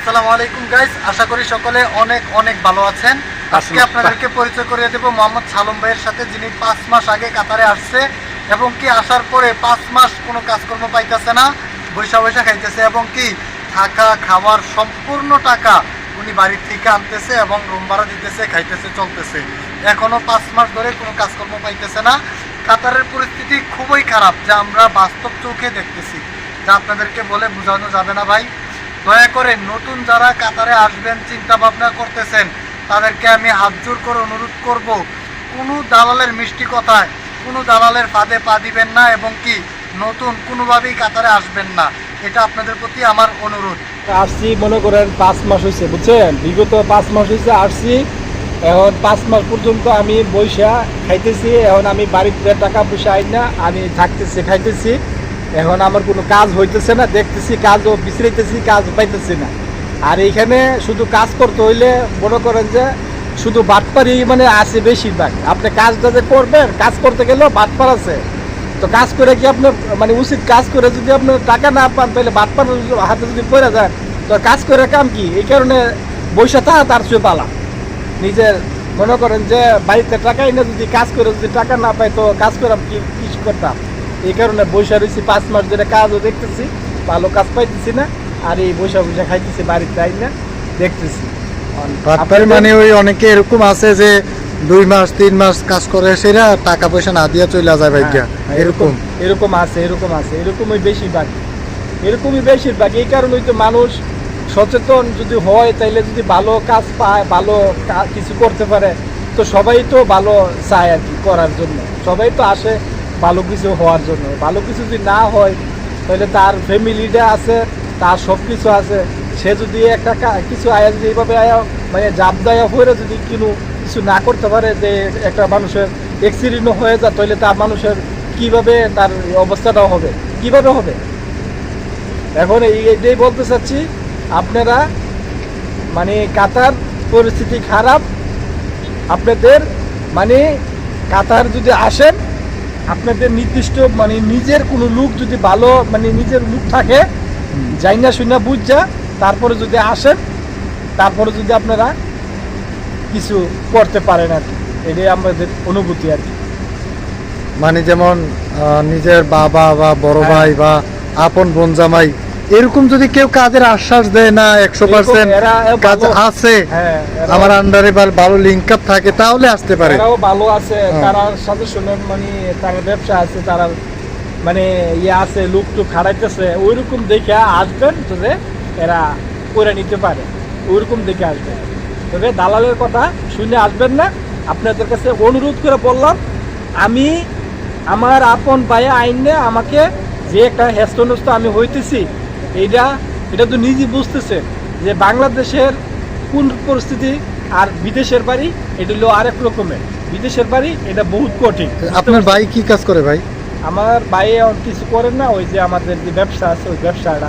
আসসালামু আলাইকুম গাইস আশা করি সকলে অনেক অনেক ভালো আছেন। আজকে আপনাদেরকে পরিচয় করিয়ে দেব মোহাম্মদ সালম ভাইয়ের সাথে যিনি পাঁচ মাস আগে কাতারে আসছে এবং কি আসার পরে পাঁচ মাস কোনো কাজকর্ম পাইতেছে না বৈশা বৈশা খাইতেছে এবং কি থাকা খাওয়ার সম্পূর্ণ টাকা উনি বাড়ির থেকে আনতেছে এবং রুম ভাড়া দিতেছে খাইতেছে চলতেছে। এখনও পাঁচ মাস ধরে কোনো কাজকর্ম পাইতেছে না। কাতারের পরিস্থিতি খুবই খারাপ যা আমরা বাস্তব চোখে দেখতেছি। যা আপনাদেরকে বলে বোঝানো যাবে না ভাই। দয়া করে নতুন যারা কাতারে আসবেন চিন্তা ভাবনা করতেছেন, তাদেরকে আমি হাত জোর করে অনুরোধ করব, কোনো দালালের মিষ্টি কথায়, কোনো দালালের ফাঁদে পা দিবেন না এবং কি নতুন কোনোভাবেই কাতারে আসবেন না। এটা আপনাদের প্রতি আমার অনুরোধ। আসছি, মনে করেন পাঁচ মাস হয়েছে বুঝছেন? বিগত পাঁচ মাস হয়েছে আসছি। এখন পাঁচ মাস পর্যন্ত আমি বৈশা খাইতেছি, এখন আমি বাড়িতে টাকা পয়সা আই না আমি থাকতেছি, খাইতেছি। এখন আমার কোনো কাজ হইতেছে না, দেখতেছি কাজও বিছড়াইতেছি কাজ পাইতেছি না। আর এইখানে শুধু কাজ করতে হইলে মনে করেন যে শুধু বাটপারি মানে আছে বেশিরভাগ। আপনি কাজটা যে করবেন, কাজ করতে গেলেও বাটপার আছে। তো কাজ করে কি আপনার মানে উচিত কাজ করে যদি আপনার টাকা না পান, তাহলে বাটপার হাতে যদি পড়ে যান তো কাজ করে কাম কি? এই কারণে বৈশা থাকা তার চেয়ে পালা নিজের মনে করেন যে বাড়িতে টাকা এনে যদি কাজ করে যদি টাকা না পাই তো কাজ করে কি কিছু করতাম? এই কারণে বৈশা রয়েছি পাঁচ মাস ধরে কাজও দেখতেছি ভালো কাজ পাইতেছি না আর এই বৈশা বৈশা খাইতেছি বাড়িতে আই না দেখতেছি মানে ওই অনেকে এরকম আছে যে দুই মাস তিন মাস কাজ করে সেরা টাকা পয়সা না দিয়া চলে যায় ভাইয়া হ্যাঁ, এরকম। এরকম আছে এরকম আছে এরকমই বেশিরভাগ। এরকমই বেশিরভাগ এই কারণেই তো মানুষ সচেতন যদি হয় তাইলে যদি ভালো কাজ পায় ভালো কিছু করতে পারে তো সবাই তো ভালো চায় আর কি করার জন্য। সবাই তো আসে ভালো কিছু হওয়ার জন্য। ভালো কিছু যদি না হয়, তাহলে তার ফ্যামিলিটা আছে, তার সব কিছু আছে। সে যদি একটা কিছু আয়া যদি এইভাবে আয়া মানে জাপ দায়া হয়ে যদি কিনু, কিছু না করতে পারে যে একটা মানুষের অ্যাক্সিডেন্ট হয়ে যায় তাহলে তার মানুষের কীভাবে তার এই অবস্থাটাও হবে? কীভাবে হবে? এখন এই এটাই বলতে চাচ্ছি, আপনারা মানে কাতার পরিস্থিতি খারাপ, আপনাদের মানে কাতার যদি আসেন আপনাদের নির্দিষ্ট মানে নিজের কোনো লুক যদি ভালো মানে নিজের লুক থাকে যাই না শুনে বুঝছা তারপরে যদি আসেন তারপরে যদি আপনারা কিছু করতে পারেন আর কি এটাই আমাদের অনুভূতি আর কি মানে যেমন নিজের বাবা বা বড় হ্যাঁ। ভাই বা আপন বোন জামাই এরকম যদি কেউ কাজের আশ্বাস দেয় না একশো পার্সেন্ট কাজ আছে হ্যাঁ আমার আন্ডারে ভালো লিঙ্ক আপ থাকে তাহলে আসতে পারে। ভালো আছে হ্যাঁ। তারা সাথে শুনে মানে তার ব্যবসা আছে তারা মানে ইয়ে আছে লুক টুক খাড়াইতেছে ওইরকম দেখে আসবেন তবে এরা করে নিতে পারে ওইরকম দেখে আসবেন। তবে দালালের কথা শুনে আসবেন না আপনাদের কাছে অনুরোধ করে বললাম আমি আমার আপন ভাইয়া আইনে আমাকে যে একটা হেস্তনস্ত আমি হইতেছি এইটা এটা তো নিজে বুঝতেছে যে বাংলাদেশের কোন পরিস্থিতি আর বিদেশের বাড়ি এটা হলো আরেক রকমের। বিদেশের বাড়ি এটা বহুত কঠিন। আপনার ভাই কি কাজ করে ভাই? আমার ভাই কিছু করেন না ওই যে আমাদের যে ব্যবসা আছে ওই ব্যবসাটা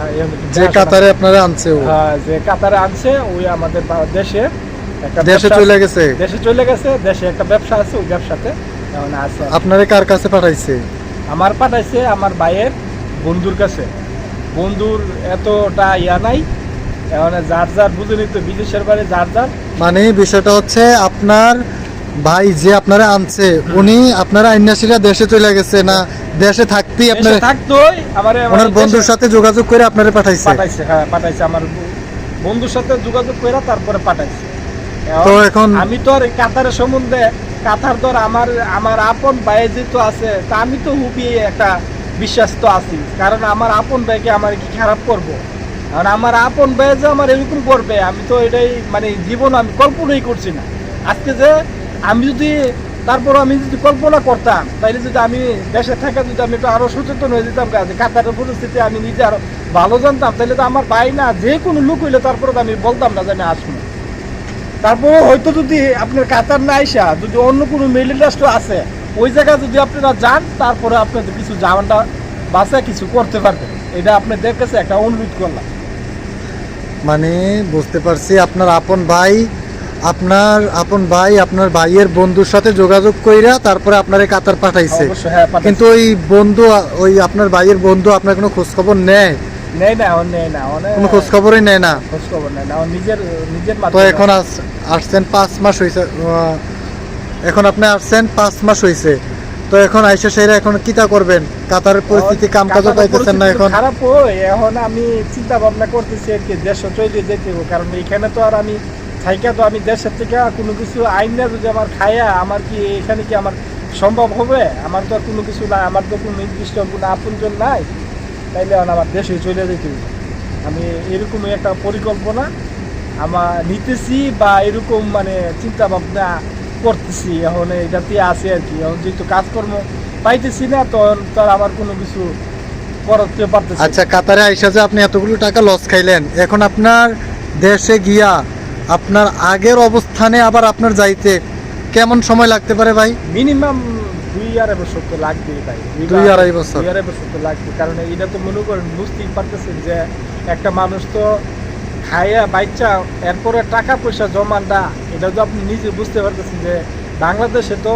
যে কাতারে আপনারা আনছে ও। হ্যাঁ, যে কাতারে আনছে ওই আমাদের দেশে একটা দেশে চলে গেছে? দেশে চলে গেছে দেশে একটা ব্যবসা আছে ওই ব্যবসাতে এখন আছে। আপনারে কার কাছে পাঠাইছে? আমার পাঠাইছে আমার ভাইয়ের বন্ধুর কাছে। বন্ধুর এতটা ইয়া নাই। এখন যার যার বুঝে তো বিদেশের বাড়ি যার যার। মানে বিষয়টা হচ্ছে আপনার ভাই যে আপনারা আনছে উনি আপনারা আইনাসিরা দেশে চলে গেছে না দেশে থাকতেই আপনার থাকতোই আমার ওনার বন্ধুর সাথে যোগাযোগ করে আপনারা পাঠাইছে। পাঠাইছে হ্যাঁ পাঠাইছে আমার বন্ধুর সাথে যোগাযোগ করে তারপরে পাঠাইছে। তো এখন আমি তো আর কাতারের সম্বন্ধে কাতার ধর আমার আমার আপন ভাই যেহেতু আছে তা আমি তো হুবি একটা বিশ্বাস তো আছি। কারণ আমার আপন ভাইকে আমার কি খারাপ করব? কারণ আমার আপন ভাই যে আমার এরকম করবে, আমি তো এটাই মানে জীবন আমি কল্পনাই করছি না। আজকে যে আমি যদি তারপর আমি যদি কল্পনা করতাম তাহলে যদি আমি দেশে থাকা যদি আমি একটু আরও সচেতন হয়ে যেতাম কাজে কাতারের পরিস্থিতি আমি নিজে আরও ভালো জানতাম তাহলে তো আমার ভাই না যে কোনো লোক হইলে তারপরে আমি বলতাম না যে আমি আসব। তারপরে হয়তো যদি আপনার কাতার না আইসা, যদি অন্য কোনো মিডল রাষ্ট্র আছে ওই জায়গায় যদি আপনারা যান তারপরে আপনাদের কিছু জামানটা বাসা কিছু করতে পারবেন। এটা আপনাদের কাছে একটা অনুরোধ করলাম। মানে বুঝতে পারছি আপনার আপন ভাই আপনার আপন ভাই আপনার ভাইয়ের বন্ধুর সাথে যোগাযোগ কইরা তারপরে আপনারে কাতার পাঠাইছে। হ্যাঁ। কিন্তু ওই বন্ধু ওই আপনার ভাইয়ের বন্ধু আপনার কোনো খোঁজ খবর নেয় নেই না নেই না কোনো খোঁজ খবরই নেয় না? খোঁজ খবর নেই না নিজের নিজের তো এখন আস- আসছেন পাঁচ মাস হয়েছে এখন আপনি আসছেন পাঁচ মাস হয়েছে তো এখন আইসা সেরা এখন কিতা করবেন কাতারের পরিস্থিতি কাম কাজও পাইতেছেন না এখন খারাপ হয় এখন আমি চিন্তা ভাবনা করতেছি আর কি দেশ চলে যেতে। কারণ এখানে তো আর আমি থাইকা তো আমি দেশের থেকে কোনো কিছু আইন না যদি আমার খায়া আমার কি এখানে কি আমার সম্ভব হবে আমার তো আর কোনো কিছু নাই আমার তো কোনো নির্দিষ্ট কোনো আপনজন নাই তাইলে এখন আমার দেশে চলে যেতে। আমি এরকমই একটা পরিকল্পনা আমার নিতেছি বা এরকম মানে চিন্তা ভাবনা করতেছি এখন এটাতে আছে আর কি। এখন যেহেতু কাজকর্ম পাইতেছি না তখন তার আমার কোনো কিছু করতে পারতেছি আচ্ছা কাতারে আইসা যে আপনি এতগুলো টাকা লস খাইলেন এখন আপনার দেশে গিয়া আপনার আগের অবস্থানে আবার আপনার যাইতে কেমন সময় লাগতে পারে ভাই? মিনিমাম দুই আড়াই বছর তো লাগবে ভাই। দুই আড়াই বছর। দুই আড়াই বছর তো লাগবে। কারণ এটা তো মনে করেন বুঝতেই পারতেছেন যে একটা মানুষ তো খাইয়া বাচ্চা এরপরে টাকা পয়সা জমানটা এটা তো আপনি নিজে বুঝতে পারতেছেন যে বাংলাদেশে তো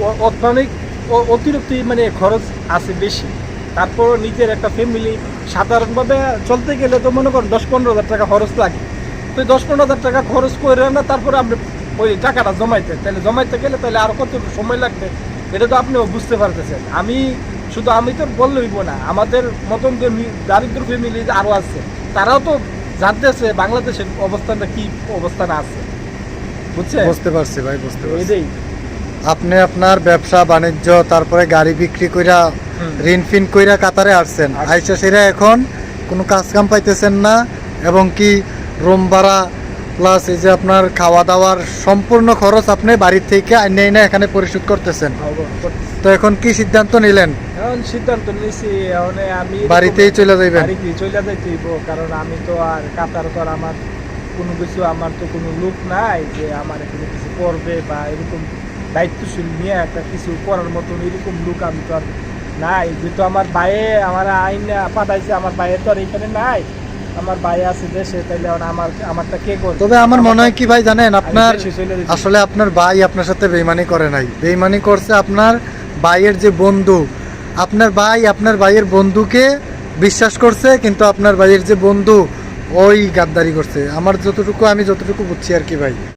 অ- অর্থনৈতিক অতিরিক্ত মানে খরচ আছে বেশি। তারপর নিজের একটা ফ্যামিলি সাধারণভাবে চলতে গেলে তো মনে করেন দশ পনেরো হাজার টাকা খরচ লাগে। তো দশ পনেরো হাজার টাকা খরচ করে না তারপরে আপনি ওই টাকাটা জমাইতে, তাহলে জমাইতে গেলে তাহলে আরও কত সময় লাগবে, এটা তো আপনিও বুঝতে পারতেছেন। আমি শুধু আমি তো বললে হইব না, আমাদের মতন যে দারিদ্র ফ্যামিলি আরও আছে, তারাও তো জানতেছে বাংলাদেশের অবস্থানটা কি অবস্থান আছে। বুঝছে বুঝতে পারছি ভাই বুঝতে পারছি। এটাই আপনি আপনার ব্যবসা বাণিজ্য তারপরে গাড়ি বিক্রি কইরা ঋণ ফিন কইরা কাতারে আসছেন। আসছি। আইসা সেরা এখন কোনো কাজ কাম পাইতেছেন না এবং কি রুম ভাড়া প্লাস এই যে আপনার খাওয়া দাওয়ার সম্পূর্ণ খরচ আপনি বাড়ির থেকে আইনে এনে এখানে পরিশোধ করতেছেন। অবগত তো এখন কি সিদ্ধান্ত নিলেন? এখন সিদ্ধান্ত নিয়েছি এখন আমি বাড়িতেই চলে যাইবেন। বাড়িতেই চলে যাইতে হইব কারণ আমি তো আর কাতার তো আমার কোনো কিছু আমার তো কোনো লোক নাই যে আমার এখানে কিছু করবে বা এরকম দায়িত্বশীল নিয়ে একটা কিছু করার মতন এরকম লোক আমি তো আর নাই। যেহেতু আমার বাইরে আমার আইন পাঠাইছে আমার বাইরে তো আর এখানে নাই। আমার ভাই আছে দেশে তাইলে আমার আমারটা কে করবে? তবে আমার মনে হয় কি ভাই জানেন আপনার আসলে আপনার ভাই আপনার সাথে বেইমানি করে নাই। বেইমানি করছে আপনার ভাইয়ের যে বন্ধু। আপনার ভাই আপনার ভাইয়ের বন্ধুকে বিশ্বাস করছে কিন্তু আপনার ভাইয়ের যে বন্ধু ওই গাদ্দারি করছে। আমার যতটুকু আমি যতটুকু বুঝছি আর কি ভাই।